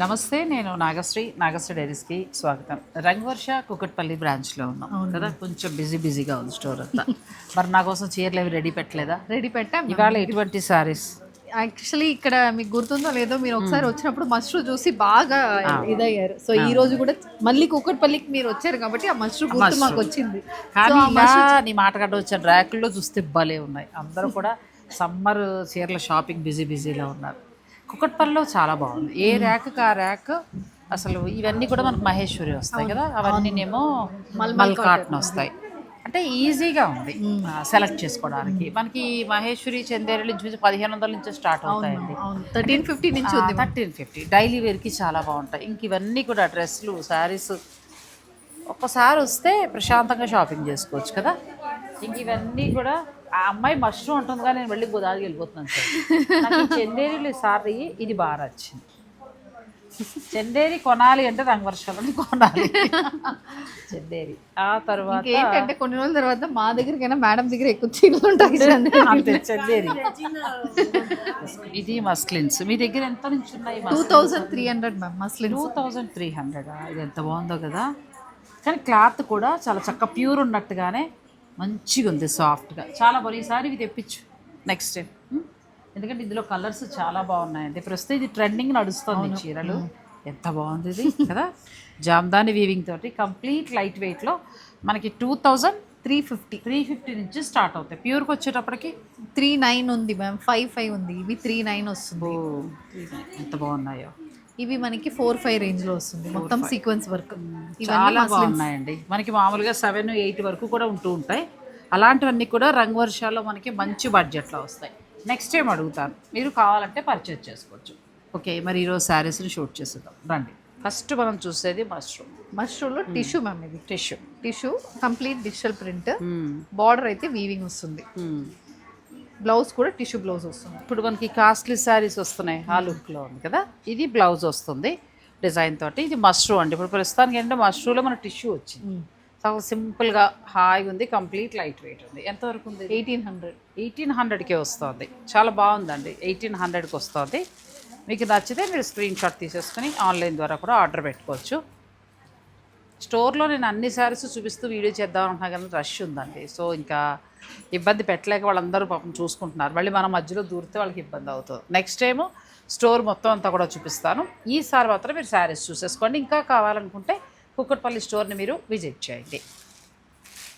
నమస్తే నేను నాగశ్రీ నాగశ్రీ డైరీస్కి స్వాగతం. రంగవర్ష కుకట్పల్లి బ్రాంచ్లో ఉన్నాం కదా కొంచెం బిజీ బిజీగా ఉంది స్టోర్ అంతా. మరి నా కోసం చీరలు అవి రెడీ పెట్టలేదా? రెడీ పెట్టాం. ఇవాళ ఎటువంటి సారీస్? యాక్చువల్లీ ఇక్కడ మీకు గుర్తుందో లేదో మీరు ఒకసారి వచ్చినప్పుడు మష్రూమ్ చూసి బాగా ఇదయ్యారు. సో ఈ రోజు కూడా మళ్ళీ కుక్కట్పల్లికి మీరు వచ్చారు కాబట్టి ఆ మష్రూమ్ గుర్తు మాకు వచ్చింది. కానీ నీ మాట కట్ట వచ్చిన. ర్యాకుల్లో చూస్తే భలే ఉన్నాయి. అందరూ కూడా సమ్మర్ చీరల షాపింగ్ బిజీ బిజీలో ఉన్నారు. కుకట్పల్లిలో చాలా బాగుంది. ఏ ర్యాక్కి ఆ ర్యాక్ అసలు ఇవన్నీ కూడా మనకు మహేశ్వరి వస్తాయి కదా అవన్నీనేమో మల్ కాటన్. వస్తాయి. అంటే ఈజీగా ఉంది సెలెక్ట్ చేసుకోవడానికి. మనకి మహేశ్వరి చందేరి నుంచి పదిహేను వందల నుంచి స్టార్ట్ అవుతాయండి. థర్టీన్ ఫిఫ్టీ నుంచి ఉంది. Thirteen fifty. డైలీ వేర్కి చాలా బాగుంటాయి. ఇంక ఇవన్నీ కూడా డ్రెస్సులు శారీస్ ఒక్కసారి వస్తే ప్రశాంతంగా షాపింగ్ చేసుకోవచ్చు కదా. ఇంక ఇవన్నీ కూడా ఆ అమ్మాయి మష్రూమ్ ఉంటుంది కానీ నేను వెళ్ళి గోదావరికి వెళ్ళిపోతున్నాను సార్. చందేరిలు సారీ ఇది బాగా నచ్చింది. చందేరి కొనాలి అంటే రంగవర్షాలని కొనాలి. చందేరి ఆ తర్వాత ఏంటంటే కొన్ని రోజుల తర్వాత మా దగ్గరికైనా మేడం దగ్గర ఎక్కువ చీరలు ఉంటాయి చందేరి ఇది మస్లిన్స్ మీ దగ్గర ఎంత నుంచి ఉన్నాయి two thousand three hundred ma'am muslin two thousand three hundred ఇది ఎంత బాగుందో కదా. కానీ క్లాత్ కూడా చాలా చక్క ప్యూర్ ఉన్నట్టుగానే మంచిగా ఉంది సాఫ్ట్గా. చాలా బాగుంది. ఈసారి ఇవి తెప్పించు. నెక్స్ట్ టైం ఎందుకంటే ఇందులో కలర్స్ చాలా బాగున్నాయండి ప్రస్తుతం ఇది ట్రెండింగ్ నడుస్తుంది చీరలు. ఎంత బాగుంది ఇది కదా? జామ్దాని వీవింగ్ తోటి కంప్లీట్ లైట్ వెయిట్లో మనకి two thousand three fifty three fifty నుంచి స్టార్ట్ అవుతాయి. ప్యూర్కి వచ్చేటప్పటికి త్రీ నైన్ ఉంది మ్యామ్ ఫైవ్ ఫైవ్ ఉంది. ఇవి త్రీ నైన్ వస్తుంది. ఎంత బాగున్నాయో. ఇవి మనకి ఫోర్ ఫైవ్ రేంజ్లో వస్తుంది మొత్తం సీక్వెన్స్ వర్క్. చాలా బాగున్నాయండి. మనకి మామూలుగా సెవెన్ ఎయిట్ వరకు కూడా ఉంటూ ఉంటాయి. అలాంటివన్నీ కూడా రంగు వర్షాల్లో మనకి మంచి బడ్జెట్లో వస్తాయి. నెక్స్ట్ టైం అడుగుతాను? మీరు కావాలంటే పర్చేజ్ చేసుకోవచ్చు. ఓకే మరి ఈరోజు శారీస్ని షూట్ చేసేద్దాం. రండి. ఫస్ట్ మనం చూసేది మష్రూమ్ మష్రూమ్లో టిష్యూ మ్యామ్ ఇది. Tissue tissue complete digital print border అయితే వీవింగ్ వస్తుంది. బ్లౌజ్ కూడా టిష్యూ బ్లౌజ్ వస్తుంది. ఇప్పుడు మనకి కాస్ట్లీ శారీస్ వస్తున్నాయి ఆ లుక్లో ఉంది కదా? ఇది బ్లౌజ్ వస్తుంది డిజైన్ తోటి. ఇది మష్రూమ్ అండి. ఇప్పుడు ప్రస్తుతానికి ఏంటంటే మష్రూమ్లో మన టిష్యూ వచ్చింది. చాలా సింపుల్గా హాయిగా ఉంది కంప్లీట్ లైట్ వెయిట్ ఉంది. ఎంతవరకు ఉంది ఎయిటీన్ హండ్రెడ్. ఎయిటీన్ హండ్రెడ్కే వస్తుంది. చాలా బాగుందండి. ఎయిటీన్ హండ్రెడ్కి వస్తుంది. మీకు నచ్చితే మీరు స్క్రీన్ షాట్ తీసేసుకొని ఆన్లైన్ ద్వారా కూడా ఆర్డర్ పెట్టుకోవచ్చు. స్టోర్లో నేను అన్ని శారీస్ చూపిస్తూ వీడియో చేద్దాం అంటున్నా కానీ రష్ ఉందండి. సో ఇంకా ఇబ్బంది పెట్టలేక వాళ్ళందరూ పాపం చూసుకుంటున్నారు. మళ్ళీ మన మధ్యలో దూరితే వాళ్ళకి ఇబ్బంది అవుతుంది. నెక్స్ట్ టైము స్టోర్ మొత్తం అంతా కూడా చూపిస్తాను. ఈసారి మాత్రం మీరు శారీస్ చూసేసుకోండి. ఇంకా కావాలనుకుంటే కుక్కట్పల్లి స్టోర్ని మీరు విజిట్ చేయండి.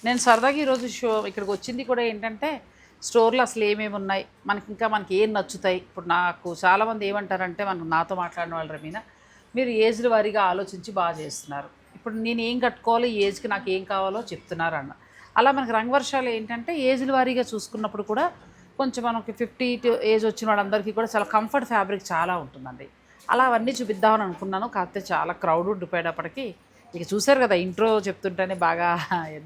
నేను సరదాగా ఈరోజు షో ఇక్కడికి వచ్చింది కూడా ఏంటంటే స్టోర్లో అసలు ఏమేమి ఉన్నాయి? మనకి ఇంకా మనకి ఏం నచ్చుతాయి? ఇప్పుడు నాకు చాలామంది ఏమంటారంటే మనకు నాతో మాట్లాడిన వాళ్ళ మీద మీరు ఏజ్ల వారీగా ఆలోచించి బాగా చేస్తున్నారు. ఇప్పుడు నేను ఏం కట్టుకోవాలో ఈ ఏజ్కి నాకు ఏం కావాలో చెప్తున్నారు అన్న. అలా మనకి రంగవర్షాలు ఏంటంటే ఏజ్ల వారీగా చూసుకున్నప్పుడు కూడా కొంచెం మనకి ఫిఫ్టీ ఏజ్ వచ్చిన వాళ్ళందరికీ కూడా చాలా కంఫర్ట్ ఫ్యాబ్రిక్ చాలా ఉంటుందండి. అలా అవన్నీ చూపిద్దామని అనుకున్నాను. కాకపోతే చాలా క్రౌడ్ ఉండిపోయేటప్పటికి ఇక చూశారు కదా ఇంట్రో చెప్తుంటేనే బాగా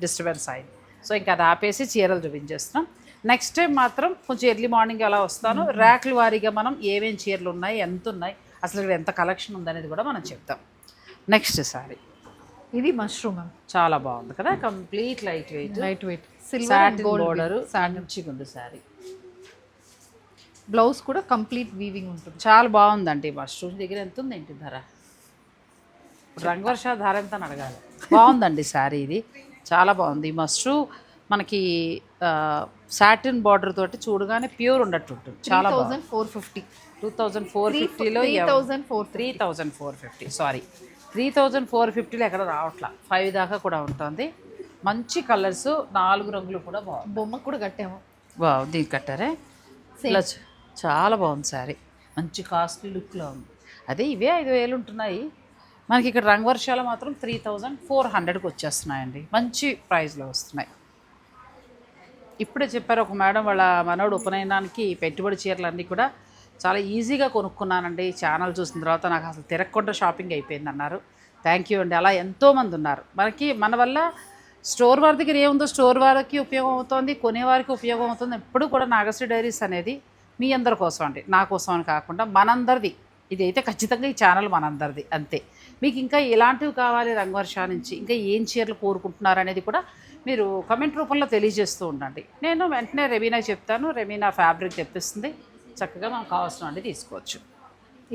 డిస్టర్బెన్స్ అయింది. సో ఇంకా అది ఆపేసి చీరలు చూపించేస్తున్నాం. నెక్స్ట్ టైం మాత్రం కొంచెం ఎర్లీ మార్నింగ్ అలా వస్తాను. ర్యాక్ల వారీగా మనం ఏమేం చీరలు ఉన్నాయి ఎంత ఉన్నాయి అసలు ఇక్కడ ఎంత కలెక్షన్ ఉందనేది కూడా మనం చెప్తాం. Next sorry. ఇది మష్రూమ్ చాలా బాగుంది కదా? Complete light weight light weight silver border మంచిగా ఉంది సారీ బ్లౌజ్ కూడా కంప్లీట్ వీవింగ్ ఉంటుంది. చాలా బాగుందండి మష్రూమ్ దగ్గర ఎంత ఉంది ఏంటి ధర? రంగవర్ష ధర ఎంత అని అడగాలి. బాగుందండి శారీ ఇది. చాలా బాగుంది. మష్రూ మనకి సాటిన్ బార్డర్ తోటి చూడగానే ప్యూర్ ఉన్నట్టు ఉంటుంది. చాలా four fifty two thousand four ఫిఫ్టీలో four three thousand four fifty sorry three thousand four ఫిఫ్టీలో ఎక్కడ రావట్లా. ఫైవ్ దాకా కూడా ఉంటుంది. మంచి కలర్స్ నాలుగు రంగులు కూడా బాగుంది బొమ్మకు కూడా కట్టాము. బాగుంది దీనికి కట్టారే? ఇలా చాలా బాగుంది శారీ. మంచి కాస్ట్లీ లుక్లో ఉంది. అదే ఇవే ఐదు వేలు ఉంటున్నాయి. మనకి ఇక్కడ రంగవర్షాలు మాత్రం త్రీ థౌజండ్ ఫోర్ హండ్రెడ్కి వచ్చేస్తున్నాయండి. మంచి ప్రైస్లో వస్తున్నాయి. ఇప్పుడే చెప్పారు ఒక మేడం వాళ్ళ మనోడు ఉపనయనానికి పెట్టుబడి చీరలు అన్నీ కూడా చాలా ఈజీగా కొనుక్కున్నానండి ఛానల్ చూసిన తర్వాత నాకు అసలు తిరగకుండా షాపింగ్ అయిపోయింది అన్నారు థ్యాంక్ యూ అండి. అలా ఎంతోమంది ఉన్నారు. మనకి మన వల్ల స్టోర్ వారి దగ్గర ఏముందో స్టోర్ వారికి ఉపయోగం అవుతుంది కొనేవారికి ఉపయోగం అవుతుంది. ఎప్పుడు కూడా నాగశ్రీ డైరీస్ అనేది మీ అందరి కోసం అండి. నా కోసం అని కాకుండా మనందరిది. ఇది అయితే ఖచ్చితంగా ఈ ఛానల్ మనందరిది. అంతే. మీకు ఇంకా ఎలాంటివి కావాలి రంగవర్ష నుంచి ఇంకా ఏం చీరలు కోరుకుంటున్నారు అనేది కూడా మీరు కమెంట్ రూపంలో తెలియజేస్తూ ఉండండి. నేను వెంటనే రెమీనా చెప్తాను. రెమీనా ఫ్యాబ్రిక్ తెప్పిస్తుంది. చక్కగా మనకు కావాల్సిన తీసుకోవచ్చు.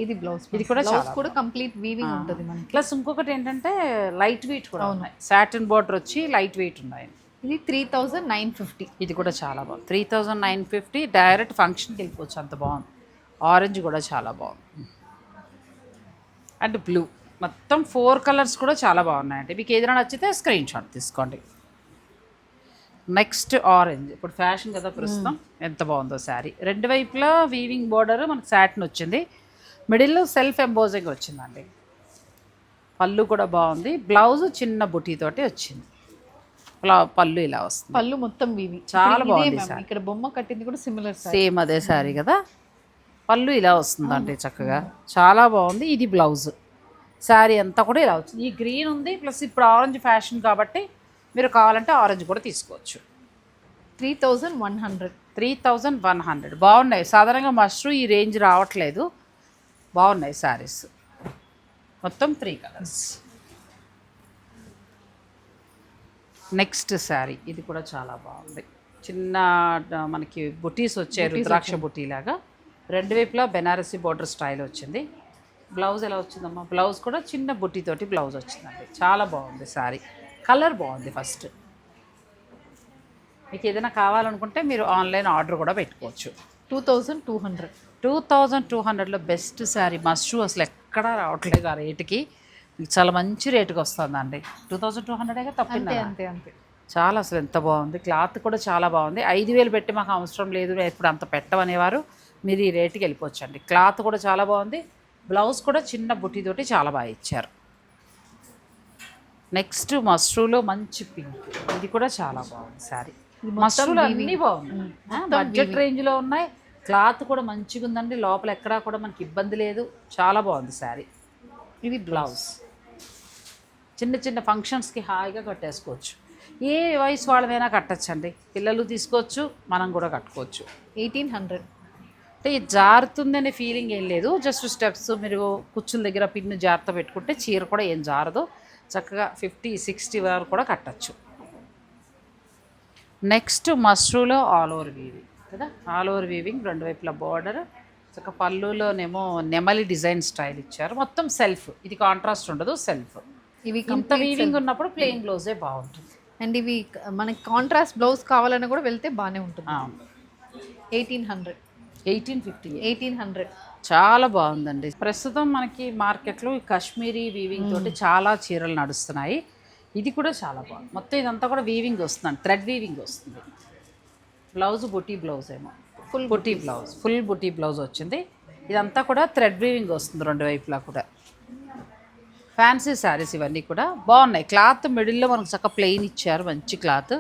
ఇది బ్లౌజ్ ఇది కూడా బ్లౌజ్ చాలా కూడా కంప్లీట్ వీవింగ్ ఉంటుంది మనకి. ప్లస్ ఇంకొకటి ఏంటంటే లైట్ వెయిట్ కూడా ఉన్నాయి. సాటిన్ బార్డర్ వచ్చి లైట్ వెయిట్ ఉన్నాయి. ఇది త్రీ థౌజండ్ నైన్ ఫిఫ్టీ ఇది కూడా చాలా బాగుంది. Three thousand nine fifty direct ఫంక్షన్కి వెళ్ళిపోవచ్చు. అంత బాగుంది. ఆరెంజ్ కూడా చాలా బాగుంది. అండ్ బ్లూ మొత్తం ఫోర్ కలర్స్ కూడా చాలా బాగున్నాయండి. మీకు ఏదైనా నచ్చితే స్క్రీన్ షాట్ తీసుకోండి. Next orange. ఇప్పుడు ఫ్యాషన్ కదా ప్రస్తుతం. ఎంత బాగుందో శారీ. రెండు వైపులా వీవింగ్ బార్డర్ మనకు సాటిన్ వచ్చింది. మిడిల్లో సెల్ఫ్ ఎంబోజింగ్ వచ్చిందండి. పళ్ళు కూడా బాగుంది. బ్లౌజ్ చిన్న బుటీతోటి వచ్చింది. బ్లౌ- పళ్ళు ఇలా వస్తుంది. పళ్ళు మొత్తం వీవింగ్ చాలా బాగుంది ఇక్కడ బొమ్మ కట్టింది కూడా సిమిలర్ సేమ్ అదే శారీ కదా. పళ్ళు ఇలా వస్తుందండి చక్కగా. చాలా బాగుంది. ఇది బ్లౌజ్ శారీ అంతా కూడా ఇలా వచ్చింది. ఈ గ్రీన్ ఉంది ప్లస్ ఇప్పుడు ఆరెంజ్ ఫ్యాషన్ కాబట్టి మీరు కావాలంటే ఆరెంజ్ కూడా తీసుకోవచ్చు. Three thousand one hundred. Three thousand one hundred. బాగున్నాయి. సాధారణంగా మష్రూ ఈ రేంజ్ రావట్లేదు. బాగున్నాయి శారీస్ మొత్తం త్రీ కలర్స్. నెక్స్ట్ శారీ ఇది కూడా చాలా బాగుంది. చిన్న మనకి బుటీస్ వచ్చాయి రుద్రాక్ష బుటీ లాగా. రెండు వైపులా బెనారసీ బోర్డర్ స్టైల్ వచ్చింది. బ్లౌజ్ ఎలా వచ్చిందమ్మా? బ్లౌజ్ కూడా చిన్న బుట్టితోటి బ్లౌజ్ వచ్చిందండి. చాలా బాగుంది శారీ కలర్ బాగుంది ఫస్ట్. మీకు ఏదైనా కావాలనుకుంటే మీరు ఆన్లైన్ ఆర్డర్ కూడా పెట్టుకోవచ్చు. Two thousand two hundred. Two thousand two హండ్రెడ్లో బెస్ట్ శారీ. మస్షూ అసలు ఎక్కడా రావట్లేదు ఆ రేటుకి. చాలా మంచి రేటుకి వస్తుందండి. టూ థౌజండ్ టూ హండ్రెడ్గా అంతే తప్పింది అంతే అంతే. చాలా అసలు ఎంత బాగుంది. క్లాత్ కూడా చాలా బాగుంది. ఐదు వేలు పెట్టి మాకు అవసరం లేదు. ఇప్పుడు అంత పెట్టమనేవారు మీరు ఈ రేటుకి వెళ్ళిపోవచ్చండి. క్లాత్ కూడా చాలా బాగుంది. బ్లౌజ్ కూడా చిన్న బుట్టితోటి చాలా బాగా ఇచ్చారు. నెక్స్ట్ మస్రూలో మంచి పింక్. ఇది కూడా చాలా బాగుంది శారీ. మస్రూలు అన్నీ బాగున్నాయి. బడ్జెట్ రేంజ్లో ఉన్నాయి. క్లాత్ కూడా మంచిగా ఉందండి. లోపల ఎక్కడా కూడా మనకి ఇబ్బంది లేదు. చాలా బాగుంది శారీ. ఇది బ్లౌజ్. చిన్న చిన్న ఫంక్షన్స్కి హాయిగా కట్టేసుకోవచ్చు. ఏ వయసు వాళ్ళమైనా కట్టచ్చండి. పిల్లలు తీసుకోవచ్చు మనం కూడా కట్టుకోవచ్చు. Eighteen hundred. అంటే ఇది జారుతుందనే ఫీలింగ్ ఏం లేదు. జస్ట్ స్టెప్స్ మీరు కుచ్చుల దగ్గర పిన్ను జాగ్రత్త పెట్టుకుంటే చీర కూడా ఏం జారదు. చక్కగా ఫిఫ్టీ సిక్స్టీ వరకు కూడా కట్టచ్చు. నెక్స్ట్ మష్రూలో ఆల్ ఓవర్ వీవింగ్ కదా? ఆల్ ఓవర్ వీవింగ్ రెండు వైపుల బార్డర్ చక్క పళ్ళులోనేమో నెమలి డిజైన్ స్టైల్ ఇచ్చారు. మొత్తం సెల్ఫ్. ఇది కాంట్రాస్ట్ ఉండదు సెల్ఫ్. ఇవి ఇంత వీవింగ్ ఉన్నప్పుడు ప్లెయిన్ బ్లౌజే బాగుంటుంది. అండ్ ఇవి మనకి కాంట్రాస్ట్ బ్లౌజ్ కావాలన్నా కూడా వెళ్తే బాగానే ఉంటుంది. Eighteen hundred. Eighteen fifty eighteen hundred. చాలా బాగుందండి. ప్రస్తుతం మనకి మార్కెట్లో కాశ్మీరీ వీవింగ్ తోటి చాలా చీరలు నడుస్తున్నాయి. ఇది కూడా చాలా బాగుంది. మొత్తం ఇదంతా కూడా వీవింగ్ వస్తుందండి. థ్రెడ్ వీవింగ్ వస్తుంది. బ్లౌజ్ బుటీ బ్లౌజ్ ఏమో. Full buti blouse full buti blouse వచ్చింది. ఇదంతా కూడా థ్రెడ్ వీవింగ్ వస్తుంది రెండు వైపులా కూడా. ఫ్యాన్సీ శారీస్ ఇవన్నీ కూడా బాగున్నాయి. క్లాత్ మిడిల్లో మనకు చక్క ప్లెయిన్ ఇచ్చారు మంచి క్లాత్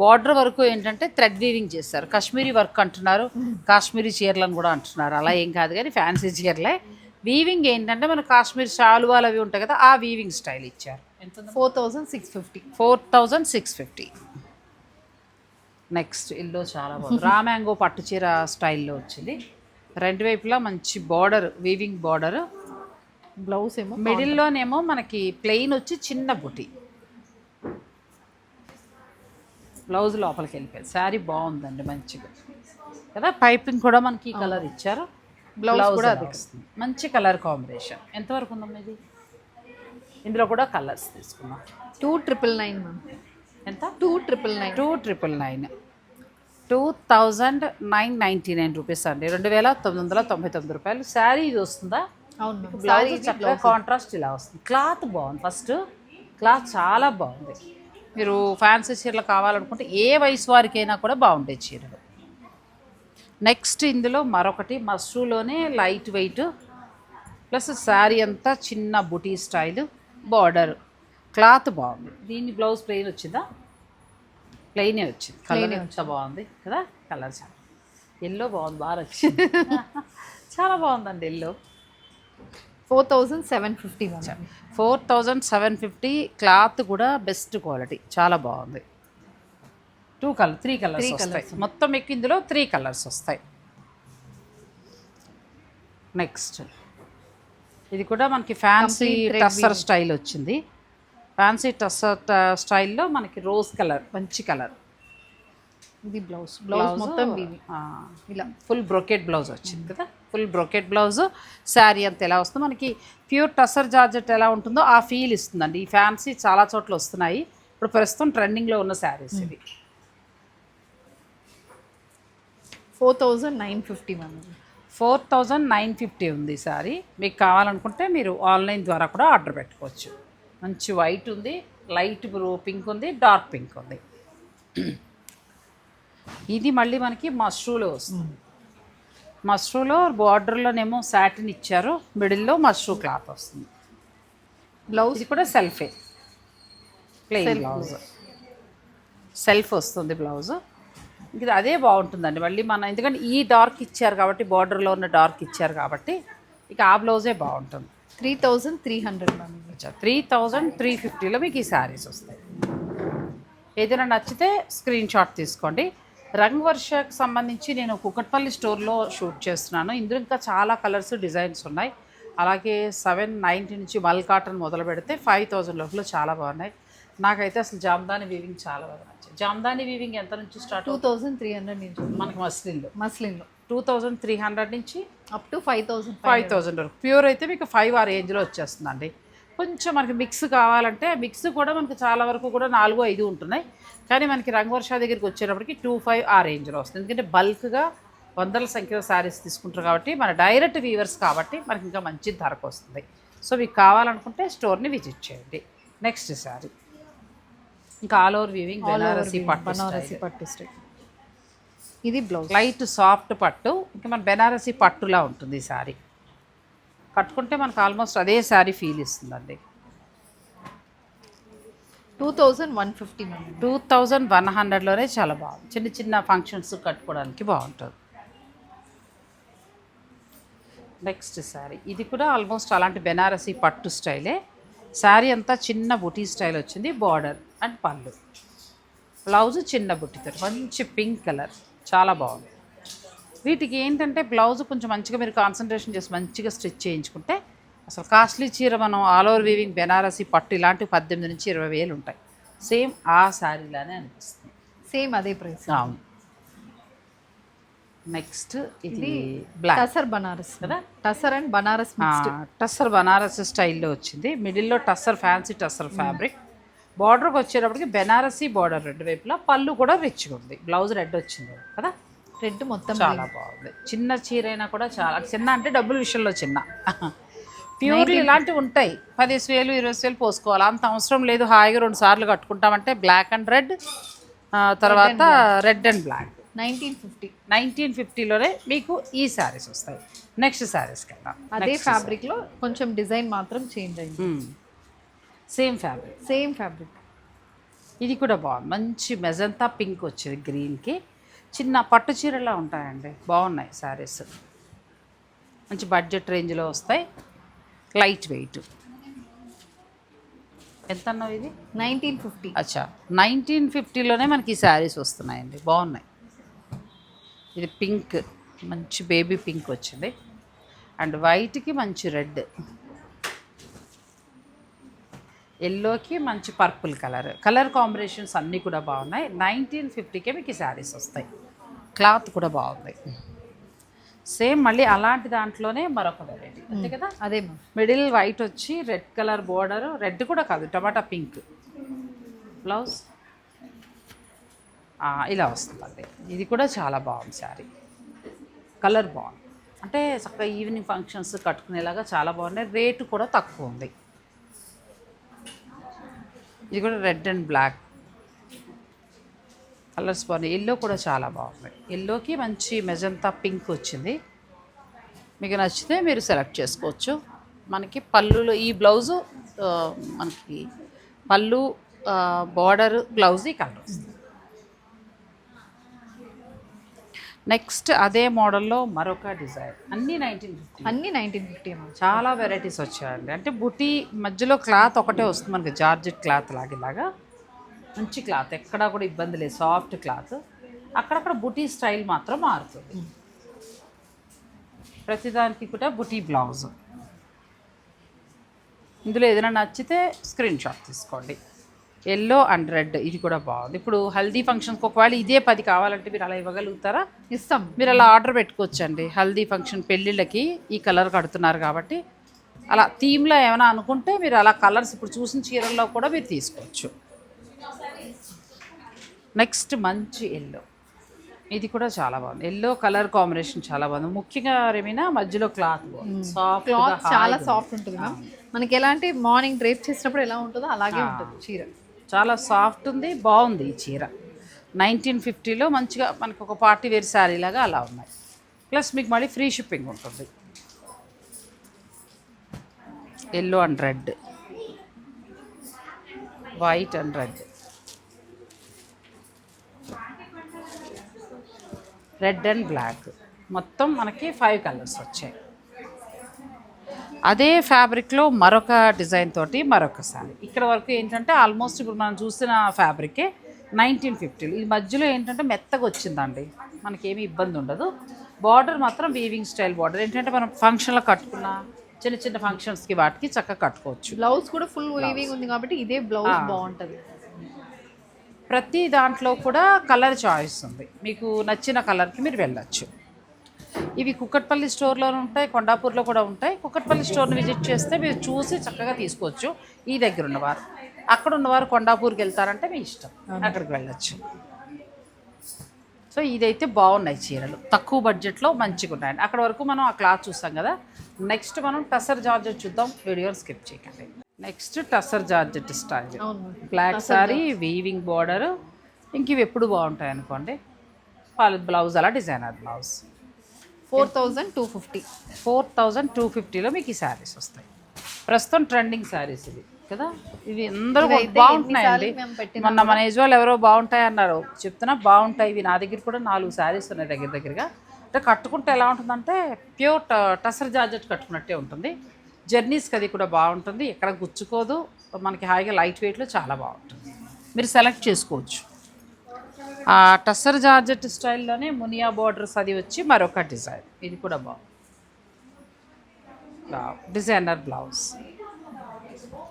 బార్డర్ వరకు ఏంటంటే థ్రెడ్ వీవింగ్ చేస్తారు. కాశ్మీరీ వర్క్ అంటున్నారు. కాశ్మీరీ చీరలను కూడా అంటున్నారు. అలా ఏం కాదు కానీ ఫ్యాన్సీ చీరలే. వీవింగ్ ఏంటంటే మన కాశ్మీర్ షాలువాలు అవి ఉంటాయి కదా ఆ వీవింగ్ స్టైల్ ఇచ్చారు. ఎంత four thousand six fifty four thousand six fifty next ఇల్లు చాలా బాగుంది. రా మ్యాంగో పట్టు చీర స్టైల్లో వచ్చింది. రెండు వైపులా మంచి బార్డర్ వీవింగ్ బార్డర్ బ్లౌజ్ ఏమో మిడిల్లోనేమో మనకి ప్లెయిన్ వచ్చి చిన్న బుటి. బ్లౌజ్ లోపలికి వెళ్ళిపోయింది శారీ బాగుందండి మంచిగా. కదా? పైపింగ్ కూడా మనకి ఈ కలర్ ఇచ్చారు. Blouse కూడా అదే. మంచి కలర్ కాంబినేషన్ ఎంతవరకు ఉందమ్మా ఇది? ఇందులో కూడా కలర్స్ తీసుకున్నాం టూ ట్రిపుల్ నైన్ మ్యామ్ ఎంత? Two triple nine two triple nine two thousand nine ninety nine rupees అండి. రెండు వేల తొమ్మిది వందల తొంభై తొమ్మిది రూపాయలు. శారీ ఇది వస్తుందా? అవును బ్లౌజ్ చక్కగా కాంట్రాస్ట్ ఇలా వస్తుంది. క్లాత్ బాగుంది. ఫస్ట్ క్లాత్ చాలా బాగుంది. మీరు ఫ్యాన్సీ చీరలు కావాలనుకుంటే ఏ వయసు వారికైనా కూడా బాగుంటాయి చీరలు. నెక్స్ట్ ఇందులో మరొకటి మస్రూలోనే లైట్ వెయిట్ ప్లస్ శారీ అంతా చిన్న బుటీ స్టైల్ బార్డర్ క్లాత్ బాగుంది. దీని బ్లౌజ్ ప్లెయిన్ వచ్చిందా? ప్లెయినే వచ్చింది. కలర్ ఎంత బాగుంది కదా? కలర్ చాలా ఎల్లో బాగుంది. బాగా వచ్చింది చాలా బాగుందండి yellow four thousand seven fifty four thousand seven fifty cloth కూడా బెస్ట్ క్వాలిటీ చాలా బాగుంది. టూ కలర్ త్రీ కలర్స్ వస్తాయి. మొత్తం మీకు ఇందులో త్రీ కలర్స్ వస్తాయి. నెక్స్ట్ ఇది కూడా మనకి ఫ్యాన్సీ టస్సర్ స్టైల్ వచ్చింది. ఫ్యాన్సీ టస్సర్ స్టైల్లో మనకి రోజ్ కలర్ మంచి కలర్ ఇది బ్లౌజ్. బ్లౌజ్ మొత్తం ఇలా ఫుల్ బ్రొకెట్ బ్లౌజ్ వచ్చింది కదా. Full brocade blouse. శారీ అంత ఎలా వస్తుందో మనకి ప్యూర్ టసర్ జార్జెట్ ఎలా ఉంటుందో ఆ ఫీల్ ఇస్తుందండి. ఈ ఫ్యాన్సీ చాలా చోట్ల వస్తున్నాయి. ఇప్పుడు ప్రస్తుతం ట్రెండింగ్లో ఉన్న శారీస్ ఇవి. Four thousand nine fifty ma'am four thousand nine fifty ఉంది సారీ మీకు కావాలనుకుంటే మీరు ఆన్లైన్ ద్వారా కూడా ఆర్డర్ పెట్టుకోవచ్చు. మంచి వైట్ ఉంది లైట్ బ్లూ పింక్ ఉంది డార్క్ పింక్ ఉంది. ఇది మళ్ళీ మనకి మష్రూలో వస్తుంది. మష్రూలో బార్డర్లోనేమో సాటిన్ ఇచ్చారు మిడిల్లో మష్రూ క్లాత్ వస్తుంది. బ్లౌజ్ కూడా సెల్ఫే. Plain blouse. సెల్ఫ్ వస్తుంది బ్లౌజ్. ఇది అదే బాగుంటుందండి. మళ్ళీ మన ఎందుకంటే ఈ డార్క్ ఇచ్చారు కాబట్టి బార్డర్లో ఉన్న డార్క్ ఇచ్చారు కాబట్టి ఇక ఆ బ్లౌజే బాగుంటుంది. Three thousand three hundred three thousand three ఫిఫ్టీలో మీకు ఈ శారీస్ వస్తాయి. ఏదైనా నచ్చితే స్క్రీన్ షాట్ తీసుకోండి. రంగ్ వర్షకు సంబంధించి నేను కుకట్పల్లి స్టోర్లో షూట్ చేస్తున్నాను. ఇందులో ఇంకా చాలా కలర్స్ డిజైన్స్ ఉన్నాయి. అలాగే సెవెన్ నైంటీ నుంచి మల్ కాటన్ మొదలు పెడితే ఫైవ్ థౌజండ్ లోపల చాలా బాగున్నాయి. నాకైతే అసలు జామ్దాని వీవింగ్ చాలా బాగా నచ్చింది. జామ్దాని వీవింగ్ ఎంత నుంచి start two thousand three hundred నుంచి. మనకి మస్లిన్లో. మస్లిన్లో. టూ థౌజండ్ త్రీ హండ్రెడ్ నుంచి up to five thousand five thousand వరకు. ప్యూర్ అయితే మీకు ఫైవ్ ఆ రేంజ్లో వచ్చేస్తుందండి. కొంచెం మనకి మిక్స్ కావాలంటే మిక్స్ కూడా మనకి చాలా వరకు కూడా నాలుగు ఐదు ఉంటున్నాయి. కానీ మనకి రంగవర్ష దగ్గరికి వచ్చేటప్పటికి టూ ఫైవ్ ఆ రేంజ్లో వస్తుంది. ఎందుకంటే బల్క్గా వందల సంఖ్యలో శారీస్ తీసుకుంటారు కాబట్టి మన డైరెక్ట్ వీవర్స్ కాబట్టి మనకి ఇంకా మంచి ధరకు వస్తుంది. సో మీకు కావాలనుకుంటే స్టోర్ని విజిట్ చేయండి. నెక్స్ట్ శారీ. ఇంకా ఆల్ ఓవర్ వీవింగ్ బెనారసీ పట్టు బనారసి పట్టు స్టైల్. ఇది బ్లౌజ్. లైట్ సాఫ్ట్ పట్టు. ఇంకా మన బెనారసీ పట్టులా ఉంటుంది ఈ శారీ. కట్టుకుంటే మనకు ఆల్మోస్ట్ అదే శారీ ఫీల్ ఇస్తుందండి two thousand one fifty two thousand one హండ్రెడ్లోనే చాలా బాగుంది. చిన్న చిన్న ఫంక్షన్స్ కట్టుకోవడానికి బాగుంటుంది. నెక్స్ట్ శారీ. ఇది కూడా ఆల్మోస్ట్ అలాంటి బెనారసీ పట్టు స్టైలే. శారీ అంతా చిన్న బుటీ స్టైల్ వచ్చింది. బార్డర్ అండ్ పళ్ళు. బ్లౌజ్ చిన్న బుట్టితో మంచి పింక్ కలర్. చాలా బాగుంది. వీటికి ఏంటంటే బ్లౌజ్ కొంచెం మంచిగా మీరు కాన్సన్ట్రేషన్ చేసి మంచిగా స్టిచ్ చేయించుకుంటే అసలు కాస్ట్లీ చీర మనం ఆల్ ఓవర్ వీవింగ్ బెనారసీ పట్టు ఇలాంటివి పద్దెనిమిది నుంచి ఇరవై వేలు ఉంటాయి. సేమ్ ఆ శారీలానే అనిపిస్తుంది. సేమ్ అదే ప్రైస్ అవును. నెక్స్ట్ ఇది బ్లాక్ టసర్ బనారస్ కదా? టసర్ అండ్ బనారస్ టస్సర్ బనారసి స్టైల్లో వచ్చింది. మిడిల్లో టస్సర్ ఫ్యాన్సీ టస్సర్ ఫ్యాబ్రిక్ బార్డర్కి వచ్చేటప్పటికి బెనారసీ బార్డర్ రెండు వైపులా. పళ్ళు కూడా రిచ్గా ఉంది. బ్లౌజ్ రెడ్ వచ్చింది కదా? రెడ్ మొత్తం చాలా బాగుంది. చిన్న చీర అయినా కూడా చాలా. చిన్న అంటే డబ్బుల విషయంలో చిన్న. ప్యూర్లు ఇలాంటివి ఉంటాయి. పదిహేను వేలు ఇరవై వేలు పోసుకోవాలి. అంత అవసరం లేదు. హాయిగా రెండు సార్లు కట్టుకుంటామంటే బ్లాక్ అండ్ రెడ్ తర్వాత red and black nineteen fifty nineteen ఫిఫ్టీలోనే మీకు ఈ శారీస్ వస్తాయి. నెక్స్ట్ శారీస్కి వెళ్దాం. అదే ఫ్యాబ్రిక్లో కొంచెం డిజైన్ మాత్రం చేంజ్ అయింది. సేమ్ ఫ్యాబ్రిక్ సేమ్ ఫ్యాబ్రిక్ ఇది కూడా బాగుంది. మంచి మెజంతా పింక్ వచ్చింది గ్రీన్కి చిన్న పట్టు చీరలా ఉంటాయండి. బాగున్నాయి శారీస్ మంచి బడ్జెట్ రేంజ్లో వస్తాయి. లైట్ వెయిట్ ఎంత అన్నావు ఇది? Nineteen fifty. అచ్చా. నైన్టీన్ ఫిఫ్టీలోనే మనకి ఈ శారీస్ వస్తున్నాయండి. బాగున్నాయి. ఇది పింక్ మంచి బేబీ పింక్ వచ్చింది. అండ్ వైట్కి మంచి రెడ్ ఎల్లోకి మంచి పర్పుల్ కలర్. కలర్ కాంబినేషన్స్ అన్నీ కూడా బాగున్నాయి. నైన్టీన్ ఫిఫ్టీకే మీకు ఈ శారీస్ వస్తాయి. క్లాత్ కూడా బాగుంది. సేమ్ మళ్ళీ అలాంటి దాంట్లోనే మరొక వెరైటీ అంతే కదా? అదే మిడిల్ వైట్ వచ్చి రెడ్ కలర్ బోర్డర్ రెడ్ కూడా కాదు టమాటా పింక్. బ్లౌజ్? ఇలా వస్తుందండి. ఇది కూడా చాలా బాగుంది శారీ. కలర్ బాగుంది. అంటే చక్కగా ఈవినింగ్ ఫంక్షన్స్ కట్టుకునేలాగా చాలా బాగున్నాయి. రేటు కూడా తక్కువ ఉంది. ఇది కూడా రెడ్ అండ్ బ్లాక్. కలర్స్ బాగున్నాయి. ఎల్లో కూడా చాలా బాగుంది ఎల్లోకి మంచి మెజంతా పింక్ వచ్చింది. మీకు నచ్చితే మీరు సెలెక్ట్ చేసుకోవచ్చు. మనకి పళ్ళులో ఈ బ్లౌజు మనకి పళ్ళు బార్డర్ బ్లౌజ్ ఈ కలర్ వస్తుంది నెక్స్ట్ అదే మోడల్లో మరొక డిజైన్. అన్నీ నైన్టీన్ ఫిఫ్టీ అన్ని నైన్టీన్ ఫిఫ్టీ చాలా వెరైటీస్ వచ్చాయండి. అంటే బుటీ మధ్యలో క్లాత్ ఒకటే వస్తుంది మనకి జార్జెట్ క్లాత్ లాగేలాగా. మంచి క్లాత్ ఎక్కడా కూడా ఇబ్బంది లేదు సాఫ్ట్ క్లాత్. అక్కడక్కడ బుటీ స్టైల్ మాత్రం మారుతుంది. ప్రతిదానికి కూడా బుటీ బ్లౌజ్. ఇందులో ఏదైనా నచ్చితే స్క్రీన్ షాట్ తీసుకోండి. ఎల్లో అండ్ రెడ్ ఇది కూడా బాగుంది. ఇప్పుడు హల్దీ ఫంక్షన్కి ఒకవేళ ఇదే పది కావాలంటే మీరు అలా ఇవ్వగలుగుతారా? ఇస్తాం. మీరు అలా ఆర్డర్ పెట్టుకోవచ్చండి. హల్దీ ఫంక్షన్ పెళ్ళిళ్ళకి ఈ కలర్ కడుతున్నారు కాబట్టి. అలా థీమ్లో ఏమైనా అనుకుంటే మీరు అలా కలర్స్ ఇప్పుడు చూసిన చీరల్లో కూడా మీరు తీసుకోవచ్చు. నెక్స్ట్ మంచి ఎల్లో. ఇది కూడా చాలా బాగుంది. ఎల్లో కలర్ కాంబినేషన్ చాలా బాగుంది. ముఖ్యంగా రేమినా మధ్యలో క్లాత్ సాఫ్ట్ క్లాత్ చాలా సాఫ్ట్ ఉంటుంది మనకి ఎలాంటి మార్నింగ్ డ్రేప్ చేసినప్పుడు ఎలా ఉంటుందో అలాగే ఉంటుంది చీర. చాలా సాఫ్ట్ ఉంది బాగుంది ఈ చీర. నైన్టీన్ ఫిఫ్టీలో మంచిగా మనకు ఒక పార్టీ వేర్ శారీ లాగా అలా ఉన్నాయి. ప్లస్ మీకు మళ్ళీ ఫ్రీ షిప్పింగ్ ఉంటుంది. Yellow and red white and red red and black మొత్తం మనకి ఫైవ్ కలర్స్ వచ్చాయి. అదే ఫ్యాబ్రిక్లో మరొక డిజైన్ తోటి మరొక సారీ ఇక్కడ వరకు ఏంటంటే ఆల్మోస్ట్ ఇప్పుడు మనం చూసిన ఫ్యాబ్రికే నైన్టీన్ ఫిఫ్టీలు ఈ మధ్యలో ఏంటంటే మెత్తగా వచ్చిందండి. మనకేమీ ఇబ్బంది ఉండదు. బార్డర్ మాత్రం వీవింగ్ స్టైల్ బార్డర్ ఏంటంటే మనం ఫంక్షన్లో కట్టుకున్న చిన్న చిన్న ఫంక్షన్స్కి వాటికి చక్కగా కట్టుకోవచ్చు. బ్లౌజ్ కూడా ఫుల్ వీవింగ్ ఉంది కాబట్టి ఇదే బ్లౌజ్ బాగుంటది. ప్రతి దాంట్లో కూడా కలర్ చాయిస్ ఉంది. మీకు నచ్చిన కలర్కి మీరు వెళ్ళచ్చు. ఇవి కుక్కట్పల్లి స్టోర్లో ఉంటాయి కొండాపూర్లో కూడా ఉంటాయి. కుక్కట్పల్లి స్టోర్ని విజిట్ చేస్తే మీరు చూసి చక్కగా తీసుకోవచ్చు ఈ దగ్గర ఉన్నవారు. అక్కడ ఉన్నవారు కొండాపూర్కి వెళ్తారంటే మీ ఇష్టం. అక్కడికి వెళ్ళచ్చు. సో ఇదైతే బాగున్నాయి చీరలు. తక్కువ బడ్జెట్లో మంచిగా ఉన్నాయండి. అక్కడ వరకు మనం ఆ క్లాత్ చూస్తాం కదా. నెక్స్ట్ మనం టసర్ జార్జెట్ చూద్దాం. వీడియోని స్కిప్ చేయకండి. Next tussar georgette style. Black sari weaving border. ఇంక ఇవి ఎప్పుడు బాగుంటాయి అనుకోండి. వాళ్ళ బ్లౌజ్ అలా designer blouse. Four thousand two fifty. Four thousand two ఫిఫ్టీలో మీకు ఈ శారీస్ వస్తాయి. ప్రస్తుతం ట్రెండింగ్ శారీస్ ఇవి కదా? ఇవి అందరూ బాగుంటున్నాయండి. మొన్న మన వాళ్ళు ఎవరో బాగుంటాయి అన్నారు చెప్తున్నా బాగుంటాయి. ఇవి నా దగ్గర కూడా నాలుగు శారీస్ ఉన్నాయి దగ్గర దగ్గరగా. అంటే కట్టుకుంటే ఎలా ఉంటుందంటే ప్యూర్ టసర్ జార్జెట్ కట్టుకున్నట్టే ఉంటుంది. జర్నీస్కి అది కూడా బాగుంటుంది. ఎక్కడ గుచ్చుకోదు. మనకి హాయిగా లైట్ వెయిట్లో చాలా బాగుంటుంది. మీరు సెలెక్ట్ చేసుకోవచ్చు. ఆ టసర్ జార్జెట్ స్టైల్లోనే మునియా బార్డర్స్ అది వచ్చి మరొక డిజైన్. ఇది కూడా బాగుంది. Designer blouse.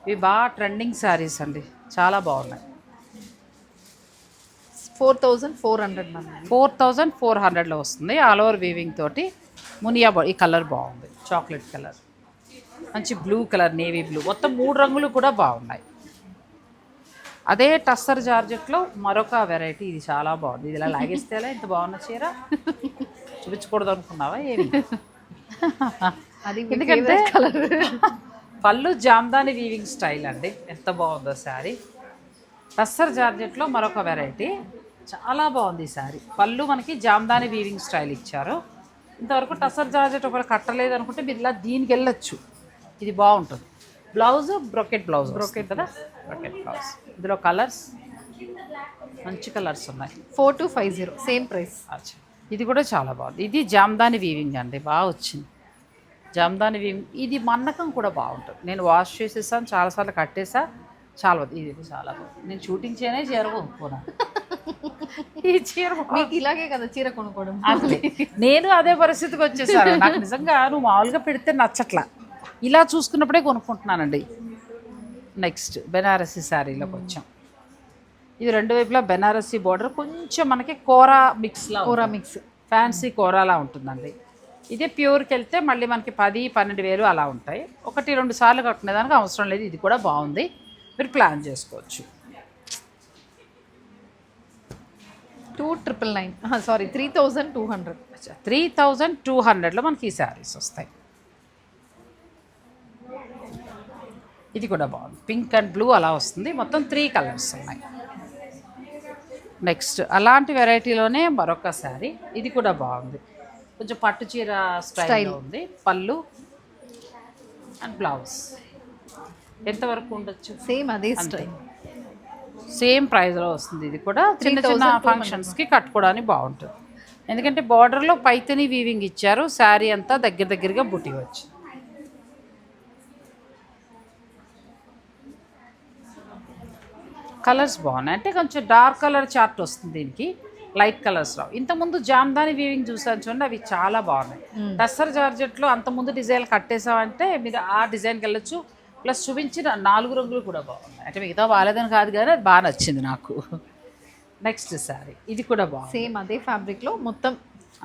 ఇవి బాగా ట్రెండింగ్ శారీస్ అండి. చాలా బాగున్నాయి. Four thousand four hundred four thousand four హండ్రెడ్లో వస్తుంది. ఆల్ ఓవర్ వీవింగ్ తోటి మునియా బా ఈ కలర్ బాగుంది. Chocolate colour. మంచి బ్లూ కలర్ నేవీ బ్లూ. మొత్తం మూడు రంగులు కూడా బాగున్నాయి. అదే టస్సర్ జార్జెట్లో మరొక వెరైటీ ఇది చాలా బాగుంది. ఇది ఇలా లాగేస్తేలా ఇంత బాగున్న చీర? చూపించకూడదు అనుకున్నావా ఏమి? అది ఎందుకంటే కలర్ పళ్ళు జామ్దాని వీవింగ్ స్టైల్ అండి. ఎంత బాగుందో శారీ. టస్సర్ జార్జెట్లో మరొక వెరైటీ. చాలా బాగుంది ఈ శారీ. పళ్ళు మనకి జామ్దాని వీవింగ్ స్టైల్ ఇచ్చారు. ఇంతవరకు టస్సర్ జార్జెట్ ఒకవేళ కట్టలేదు అనుకుంటే మీరు ఇలా దీనికి వెళ్ళొచ్చు. ఇది బాగుంటుంది. బ్లౌజ్ బ్రొకెట్ బ్లౌజ్ బ్రొకెట్ కదా? Brocade blouse. ఇందులో కలర్స్ మంచి కలర్స్ ఉన్నాయి. Four two five zero same price. అచ్చా. ఇది కూడా చాలా బాగుంది. ఇది జామ్దాని వీవింగ్ అండి బాగా వచ్చింది. జామ్దాని వీవింగ్ ఇది మన్నకం కూడా బాగుంటుంది. నేను వాష్ చేసేసాను చాలాసార్లు కట్టేసా చాలా బాగుంది. ఇది చాలా బాగుంది. నేను షూటింగ్ చేయనే చీర కొనుక్కున్నా ఈ చీర. మీకు ఇలాగే కదా చీర కొనుక్కోవడం? నేను అదే పరిస్థితికి వచ్చేసాను. నాకు నిజంగా నువ్వు మామూలుగా పెడితే నచ్చట్లా. ఇలా చూసుకున్నప్పుడే కొనుక్కుంటున్నానండి. నెక్స్ట్ బెనారసీ శారీలోకి వచ్చాం ఇది రెండు వైపులా బెనారసీ బార్డర్ కొంచెం మనకి కోరా మిక్స్లా కూర మిక్స్ ఫ్యాన్సీ కూరలా ఉంటుందండి. ఇదే ప్యూర్కి వెళ్తే మళ్ళీ మనకి పది పన్నెండు వేలు అలా ఉంటాయి. ఒకటి రెండు సార్లు కట్టుకునేదానికి అవసరం లేదు. ఇది కూడా బాగుంది. మీరు ప్లాన్ చేసుకోవచ్చు. Two triple nine sorry three thousand two hundred three thousand two హండ్రెడ్లో మనకి ఈ శారీస్ వస్తాయి. ఇది కూడా బాగుంది. పింక్ అండ్ బ్లూ అలా వస్తుంది. మొత్తం త్రీ కలర్స్ ఉన్నాయి. నెక్స్ట్ అలాంటి వెరైటీలోనే మరొక శారీ. ఇది కూడా బాగుంది. కొంచెం పట్టు చీర స్టైల్. ఉంది. పళ్ళు అండ్ బ్లౌజ్. ఎంతవరకు ఉండొచ్చు? సేమ్ అదే స్టైల్. సేమ్ ప్రైస్లో వస్తుంది. ఇది కూడా చిన్న చిన్న ఫంక్షన్స్కి కట్టుకోవడానికి బాగుంటుంది. ఎందుకంటే బార్డర్లో పైతని వీవింగ్ ఇచ్చారు. శారీ అంతా దగ్గర దగ్గరగా బుట్టి వచ్చి. కలర్స్ బాగున్నాయి. అంటే కొంచెం డార్క్ కలర్ చార్ట్ వస్తుంది దీనికి. లైట్ కలర్స్ రావు. ఇంతకుముందు జామ్దాని వీవింగ్ చూసాను చూడండి అవి చాలా బాగున్నాయి. టస్సర్ జార్జెట్లో అంతకుముందు డిజైన్ కట్టేసామంటే మీరు ఆ డిజైన్కి వెళ్ళొచ్చు. ప్లస్ చూపించిన నాలుగు రంగులు కూడా బాగున్నాయి. అంటే మిగతా బాగాలేదని కాదు కానీ అది బాగా నచ్చింది నాకు. నెక్స్ట్ శారీ ఇది కూడా బాగుంది. సేమ్ అదే ఫ్యాబ్రిక్లో మొత్తం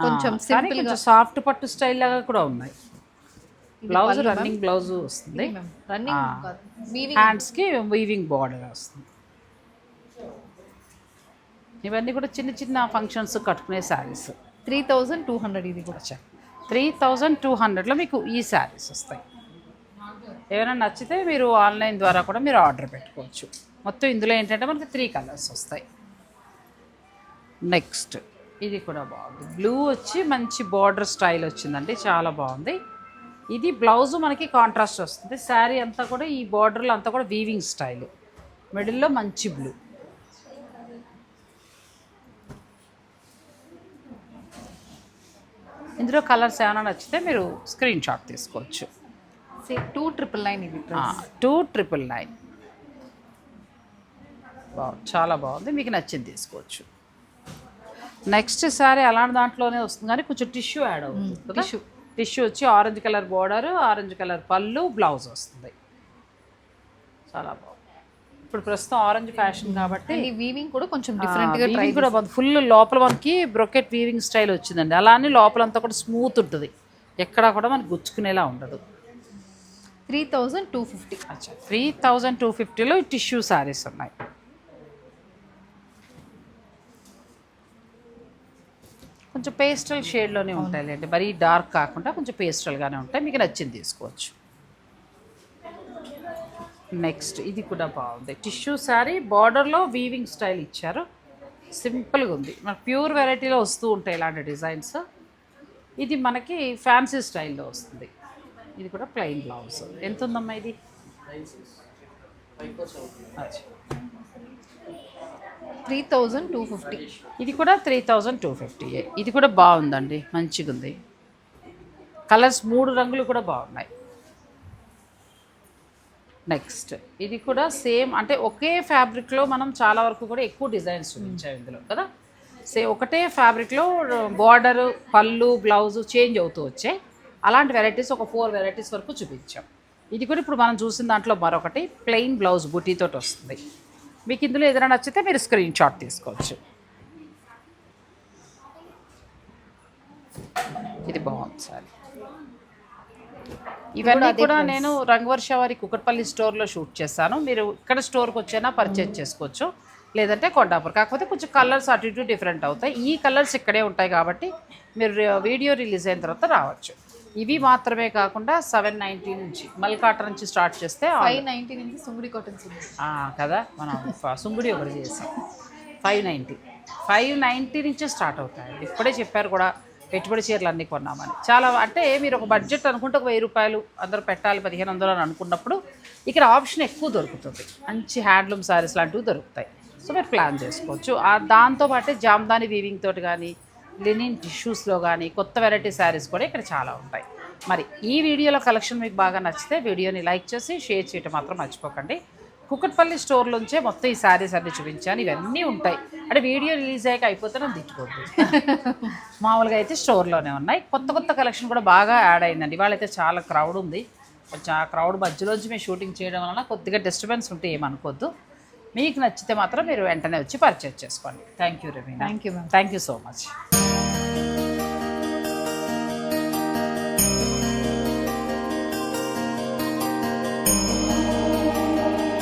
కొంచెం సింపుల్ సాఫ్ట్ పట్టు స్టైల్ లాగా కూడా ఉన్నాయి. బ్లౌజ్ రన్నింగ్ బ్లౌజ్ వస్తుంది. రన్నింగ్ హ్యాండ్స్కి వీవింగ్ బార్డర్ వస్తుంది. ఇవన్నీ కూడా చిన్న చిన్న ఫంక్షన్స్ కట్టుకునే saris three thousand two hundred ఇది కూడా. వచ్చాయి త్రీ థౌజండ్ టూ హండ్రెడ్లో మీకు ఈ శారీస్ వస్తాయి. ఏమైనా నచ్చితే మీరు ఆన్లైన్ ద్వారా కూడా మీరు ఆర్డర్ పెట్టుకోవచ్చు. మొత్తం ఇందులో ఏంటంటే మనకి త్రీ కలర్స్ వస్తాయి. నెక్స్ట్ ఇది కూడా బాగుంది. బ్లూ వచ్చి మంచి బార్డర్ స్టైల్ వచ్చిందండి. చాలా బాగుంది. ఇది బ్లౌజ్ మనకి కాంట్రాస్ట్ వస్తుంది. శారీ అంతా కూడా ఈ బార్డర్లో అంతా కూడా వీవింగ్ స్టైల్ మిడిల్లో మంచి బ్లూ ఇందులో కలర్స్ ఏమైనా నచ్చితే మీరు స్క్రీన్ షాట్ తీసుకోవచ్చు. టూ ట్రిపుల్ నైన్ ఇది టూ ట్రిపుల్ నైన్ బాగుంది చాలా బాగుంది. మీకు నచ్చింది తీసుకోవచ్చు. నెక్స్ట్ సారీ అలాంటి దాంట్లోనే వస్తుంది కానీ కొంచెం టిష్యూ యాడ్ అవుతుంది టిష్యూ టిష్యూ వచ్చి orange colour border orange colour పళ్ళు బ్లౌజ్ వస్తుంది. చాలా బాగుంది. ఇప్పుడు ప్రస్తుతం ఆరెంజ్ ఫ్యాషన్ కాబట్టి ఈ వీవింగ్ కూడా కొంచెం డిఫరెంట్గా ట్రై కూడా ఫుల్ లోపల మనకి బ్రొకెట్ వీవింగ్ స్టైల్ వచ్చిందండి. అలానే లోపలంతా కూడా స్మూత్ ఉంటుంది. ఎక్కడా కూడా మనకి గుచ్చుకునేలా ఉండదు. త్రీ థౌజండ్ టూ ఫిఫ్టీ అచ్చా త్రీ థౌజండ్ టూ ఫిఫ్టీలో టిష్యూ శారీస్ ఉన్నాయి. కొంచెం పేస్టల్ షేడ్లోనే ఉంటాయిలేండి. మరీ డార్క్ కాకుండా కొంచెం పేస్టల్గానే ఉంటాయి. మీకు నచ్చింది తీసుకోవచ్చు. నెక్స్ట్ ఇది కూడా బాగుంది. టిష్యూ శారీ బార్డర్లో వీవింగ్ స్టైల్ ఇచ్చారు. సింపుల్గా ఉంది. మన ప్యూర్ వెరైటీలో వస్తూ ఉంటాయి ఇలాంటి డిజైన్స్. ఇది మనకి ఫ్యాన్సీ స్టైల్లో వస్తుంది. ఇది కూడా ప్లెయిన్ బ్లౌజ్. ఎంత ఉందమ్మా ఇది. Three thousand two fifty. ఇది కూడా త్రీ థౌజండ్ టూ ఫిఫ్టీ. ఇది కూడా బాగుందండి. మంచిగా ఉంది కలర్స్ మూడు రంగులు కూడా బాగున్నాయి. నెక్స్ట్ ఇది కూడా సేమ్ అంటే ఒకే ఫ్యాబ్రిక్లో మనం చాలా వరకు కూడా ఎక్కువ డిజైన్స్ చూపించాం ఇందులో కదా? సే ఒకటే ఫ్యాబ్రిక్లో బార్డర్ పళ్ళు బ్లౌజ్ చేంజ్ అవుతూ వచ్చాయి అలాంటి వెరైటీస్ ఒక ఫోర్ వెరైటీస్ వరకు చూపించాం. ఇది కూడా ఇప్పుడు మనం చూసిన దాంట్లో మరొకటి ప్లెయిన్ బ్లౌజ్ బుటీతోటి వస్తుంది. మీకు ఇందులో ఏదైనా నచ్చితే మీరు స్క్రీన్ షాట్ తీసుకోవచ్చు. ఇది బాగుంది సార్. ఇవన్నీ కూడా నేను రంగవర్ష వారి కుకట్పల్లి స్టోర్లో షూట్ చేస్తాను. మీరు ఇక్కడ స్టోర్కి వచ్చైనా పర్చేజ్ చేసుకోవచ్చు. లేదంటే కొండాపూర్. కాకపోతే కొంచెం కలర్స్ అటు ఇటు డిఫరెంట్ అవుతాయి. ఈ కలర్స్ ఇక్కడే ఉంటాయి కాబట్టి మీరు వీడియో రిలీజ్ అయిన తర్వాత రావచ్చు. ఇవి మాత్రమే కాకుండా సెవెన్ నైంటీ నుంచి మల్కాట నుంచి స్టార్ట్ చేస్తే ఫైవ్ నైన్టీ నుంచి సుంగుడి కాటన్స్ కదా? మనం సుంగుడి ఒకటి చేసాం. ఫైవ్ నైంటీ ఫైవ్ నైంటీ నుంచే స్టార్ట్ అవుతాయండి ఇప్పుడే చెప్పారు కూడా పెట్టుబడి చీరలు అన్నీ కొన్నామని. చాలా అంటే మీరు ఒక బడ్జెట్ అనుకుంటే ఒక వెయ్యి రూపాయలు అందరూ పెట్టాలి పదిహేను వందలు అని అనుకున్నప్పుడు ఇక్కడ ఆప్షన్ ఎక్కువ దొరుకుతుంది. మంచి హ్యాండ్లూమ్ శారీస్ లాంటివి దొరుకుతాయి. సో మీరు ప్లాన్ చేసుకోవచ్చు. దాంతోపాటే జామ్దాని వీవింగ్ తోటి కానీ లినిన్ టిష్యూస్లో కానీ కొత్త వెరైటీ శారీస్ కూడా ఇక్కడ చాలా ఉంటాయి. మరి ఈ వీడియోలో కలెక్షన్ మీకు బాగా నచ్చితే వీడియోని లైక్ చేసి షేర్ చేయటం మాత్రం మర్చిపోకండి. కుకట్పల్లి స్టోర్లోంచే మొత్తం ఈ శారీస్ అన్ని చూపించాను. ఇవన్నీ ఉంటాయి. అంటే వీడియో రిలీజ్ అయ్యాక అయిపోతే నన్ను తిట్టుకోవద్దు. మామూలుగా అయితే స్టోర్లోనే ఉన్నాయి. కొత్త కొత్త కలెక్షన్ కూడా బాగా యాడ్ అయిందండి. ఇవాళైతే చాలా క్రౌడ్ ఉంది. కొంచెం ఆ క్రౌడ్ మధ్యలోంచి మేము షూటింగ్ చేయడం వలన కొద్దిగా డిస్టర్బెన్స్ ఉంటే ఏమనుకోవద్దు మీకు నచ్చితే మాత్రం మీరు వెంటనే వచ్చి పర్చేజ్ చేసుకోండి. Thank you Raveena thank you ma'am thank you so much